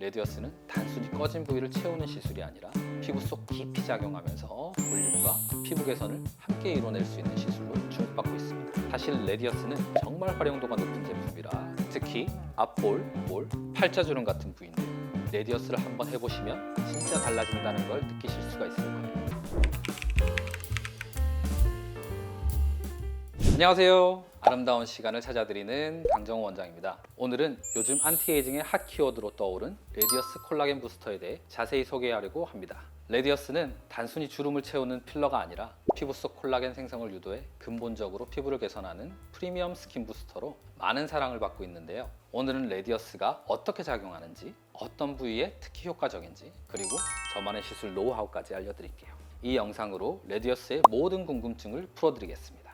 레디어스는 단순히 꺼진 부위를 채우는 시술이 아니라 피부 속 깊이 작용하면서 볼륨과 피부 개선을 함께 이뤄낼 수 있는 시술로 주목받고 있습니다. 사실 레디어스는 정말 활용도가 높은 제품이라 특히 앞볼, 볼, 팔자주름 같은 부위인데 레디어스를 한번 해보시면 진짜 달라진다는 걸 느끼실 수가 있을 거예요. 안녕하세요. 아름다운 시간을 찾아드리는 강정호 원장입니다. 오늘은 요즘 안티에이징의 핫 키워드로 떠오른 레디어스 콜라겐 부스터에 대해 자세히 소개하려고 합니다. 레디어스는 단순히 주름을 채우는 필러가 아니라 피부 속 콜라겐 생성을 유도해 근본적으로 피부를 개선하는 프리미엄 스킨 부스터로 많은 사랑을 받고 있는데요. 오늘은 레디어스가 어떻게 작용하는지, 어떤 부위에 특히 효과적인지, 그리고 저만의 시술 노하우까지 알려드릴게요. 이 영상으로 레디어스의 모든 궁금증을 풀어드리겠습니다.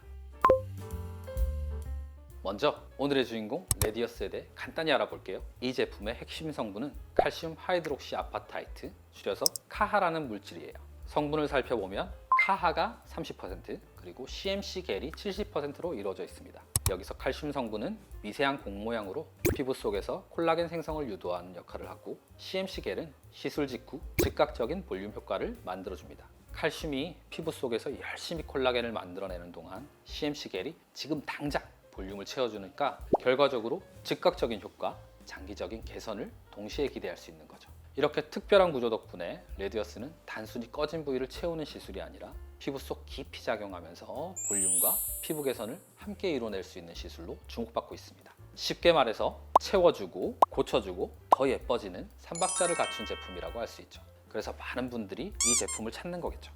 먼저 오늘의 주인공 레디어스에 대해 간단히 알아볼게요. 이 제품의 핵심 성분은 칼슘 하이드록시 아파타이트, 줄여서 카하라는 물질이에요. 성분을 살펴보면 카하가 30% 그리고 CMC 겔이 70%로 이루어져 있습니다. 여기서 칼슘 성분은 미세한 공 모양으로 피부 속에서 콜라겐 생성을 유도하는 역할을 하고 CMC 겔은 시술 직후 즉각적인 볼륨 효과를 만들어줍니다. 칼슘이 피부 속에서 열심히 콜라겐을 만들어내는 동안 CMC 겔이 지금 당장 볼륨을 채워주니까 결과적으로 즉각적인 효과, 장기적인 개선을 동시에 기대할 수 있는 거죠. 이렇게 특별한 구조 덕분에 레디어스는 단순히 꺼진 부위를 채우는 시술이 아니라 피부 속 깊이 작용하면서 볼륨과 피부 개선을 함께 이뤄낼 수 있는 시술로 주목받고 있습니다. 쉽게 말해서 채워주고 고쳐주고 더 예뻐지는 삼박자를 갖춘 제품이라고 할 수 있죠. 그래서 많은 분들이 이 제품을 찾는 거겠죠.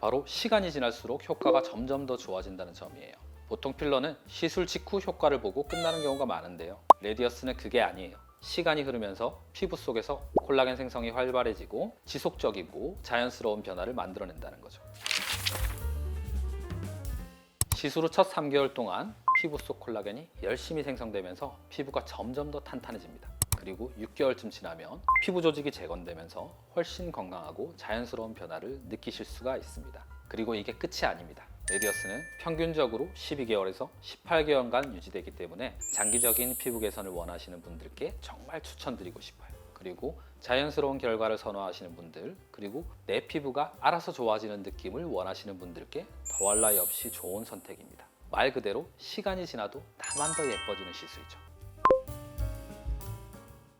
바로 시간이 지날수록 효과가 점점 더 좋아진다는 점이에요. 보통 필러는 시술 직후 효과를 보고 끝나는 경우가 많은데요. 레디어스는 그게 아니에요. 시간이 흐르면서 피부 속에서 콜라겐 생성이 활발해지고 지속적이고 자연스러운 변화를 만들어낸다는 거죠. 시술 후 첫 3개월 동안 피부 속 콜라겐이 열심히 생성되면서 피부가 점점 더 탄탄해집니다. 그리고 6개월쯤 지나면 피부 조직이 재건되면서 훨씬 건강하고 자연스러운 변화를 느끼실 수가 있습니다. 그리고 이게 끝이 아닙니다. 레디어스는 평균적으로 12개월에서 18개월간 유지되기 때문에 장기적인 피부 개선을 원하시는 분들께 정말 추천드리고 싶어요. 그리고 자연스러운 결과를 선호하시는 분들, 그리고 내 피부가 알아서 좋아지는 느낌을 원하시는 분들께 더할 나위 없이 좋은 선택입니다. 말 그대로 시간이 지나도 나만 더 예뻐지는 시술이죠.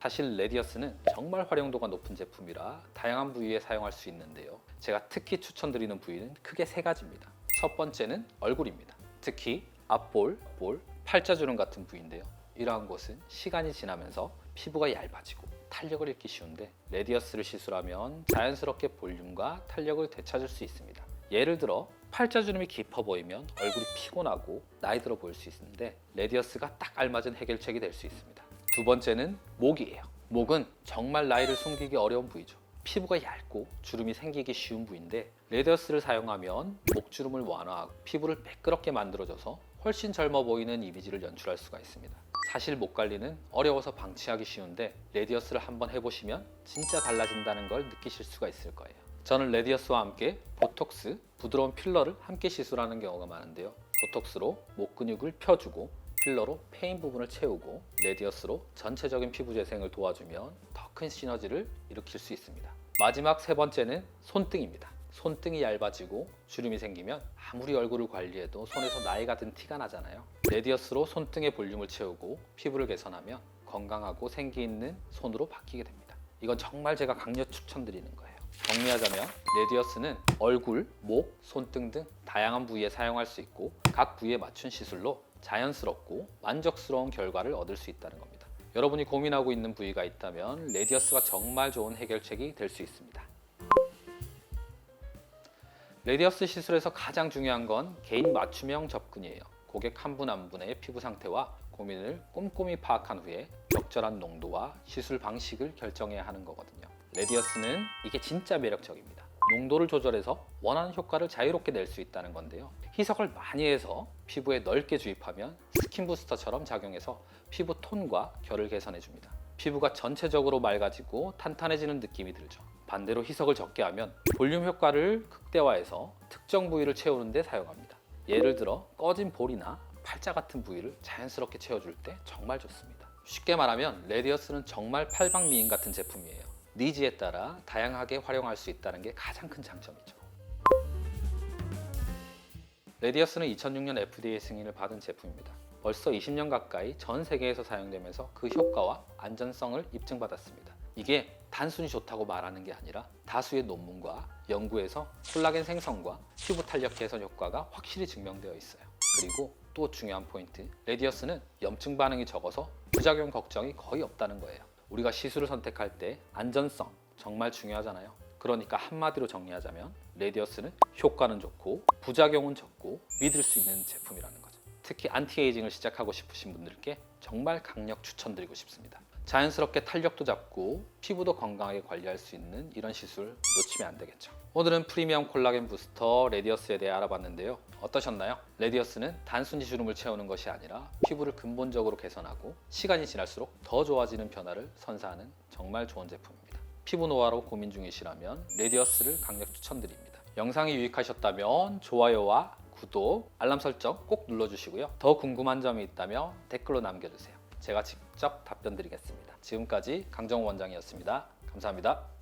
사실 레디어스는 정말 활용도가 높은 제품이라 다양한 부위에 사용할 수 있는데요. 제가 특히 추천드리는 부위는 크게 세 가지입니다. 첫 번째는 얼굴입니다. 특히 앞볼, 볼, 팔자주름 같은 부위인데요. 이러한 곳은 시간이 지나면서 피부가 얇아지고 탄력을 잃기 쉬운데 레디어스를 시술하면 자연스럽게 볼륨과 탄력을 되찾을 수 있습니다. 예를 들어 팔자주름이 깊어 보이면 얼굴이 피곤하고 나이 들어 보일 수 있는데 레디어스가 딱 알맞은 해결책이 될 수 있습니다. 두 번째는 목이에요. 목은 정말 나이를 숨기기 어려운 부위죠. 피부가 얇고 주름이 생기기 쉬운 부위인데 레디어스를 사용하면 목주름을 완화하고 피부를 매끄럽게 만들어줘서 훨씬 젊어 보이는 이미지를 연출할 수가 있습니다. 사실 목 관리는 어려워서 방치하기 쉬운데 레디어스를 한번 해보시면 진짜 달라진다는 걸 느끼실 수가 있을 거예요. 저는 레디어스와 함께 보톡스, 부드러운 필러를 함께 시술하는 경우가 많은데요. 보톡스로 목 근육을 펴주고 필러로 페인 부분을 채우고 레디어스로 전체적인 피부 재생을 도와주면 더 큰 시너지를 일으킬 수 있습니다. 마지막 세 번째는 손등입니다. 손등이 얇아지고 주름이 생기면 아무리 얼굴을 관리해도 손에서 나이가 든 티가 나잖아요. 레디어스로 손등의 볼륨을 채우고 피부를 개선하면 건강하고 생기 있는 손으로 바뀌게 됩니다. 이건 정말 제가 강력 추천드리는 거예요. 정리하자면 레디어스는 얼굴, 목, 손등 등 다양한 부위에 사용할 수 있고 각 부위에 맞춘 시술로 자연스럽고 만족스러운 결과를 얻을 수 있다는 겁니다. 여러분이 고민하고 있는 부위가 있다면 레디어스가 정말 좋은 해결책이 될 수 있습니다. 레디어스 시술에서 가장 중요한 건 개인 맞춤형 접근이에요. 고객 한 분 한 분의 피부 상태와 고민을 꼼꼼히 파악한 후에 적절한 농도와 시술 방식을 결정해야 하는 거거든요. 레디어스는 이게 진짜 매력적입니다. 농도를 조절해서 원하는 효과를 자유롭게 낼 수 있다는 건데요. 희석을 많이 해서 피부에 넓게 주입하면 스킨 부스터처럼 작용해서 피부 톤과 결을 개선해 줍니다. 피부가 전체적으로 맑아지고 탄탄해지는 느낌이 들죠. 반대로 희석을 적게 하면 볼륨 효과를 극대화해서 특정 부위를 채우는 데 사용합니다. 예를 들어 꺼진 볼이나 팔자 같은 부위를 자연스럽게 채워줄 때 정말 좋습니다. 쉽게 말하면 레디어스는 정말 팔방미인 같은 제품이에요. 니즈에 따라 다양하게 활용할 수 있다는 게 가장 큰 장점이죠. 레디어스는 2006년 FDA 승인을 받은 제품입니다. 벌써 20년 가까이 전 세계에서 사용되면서 그 효과와 안전성을 입증받았습니다. 이게 단순히 좋다고 말하는 게 아니라 다수의 논문과 연구에서 콜라겐 생성과 피부 탄력 개선 효과가 확실히 증명되어 있어요. 그리고 또 중요한 포인트, 레디어스는 염증 반응이 적어서 부작용 걱정이 거의 없다는 거예요. 우리가 시술을 선택할 때 안전성 정말 중요하잖아요. 그러니까 한마디로 정리하자면 레디어스는 효과는 좋고 부작용은 적고 믿을 수 있는 제품이라는 거죠. 특히 안티에이징을 시작하고 싶으신 분들께 정말 강력 추천드리고 싶습니다. 자연스럽게 탄력도 잡고 피부도 건강하게 관리할 수 있는 이런 시술 놓치면 안 되겠죠. 오늘은 프리미엄 콜라겐 부스터 레디어스에 대해 알아봤는데요. 어떠셨나요? 레디어스는 단순히 주름을 채우는 것이 아니라 피부를 근본적으로 개선하고 시간이 지날수록 더 좋아지는 변화를 선사하는 정말 좋은 제품입니다. 피부 노화로 고민 중이시라면 레디어스를 강력 추천드립니다. 영상이 유익하셨다면 좋아요와 구독, 알람 설정 꼭 눌러주시고요. 더 궁금한 점이 있다면 댓글로 남겨주세요. 제가 직접 답변 드리겠습니다. 지금까지 강정호 원장이었습니다. 감사합니다.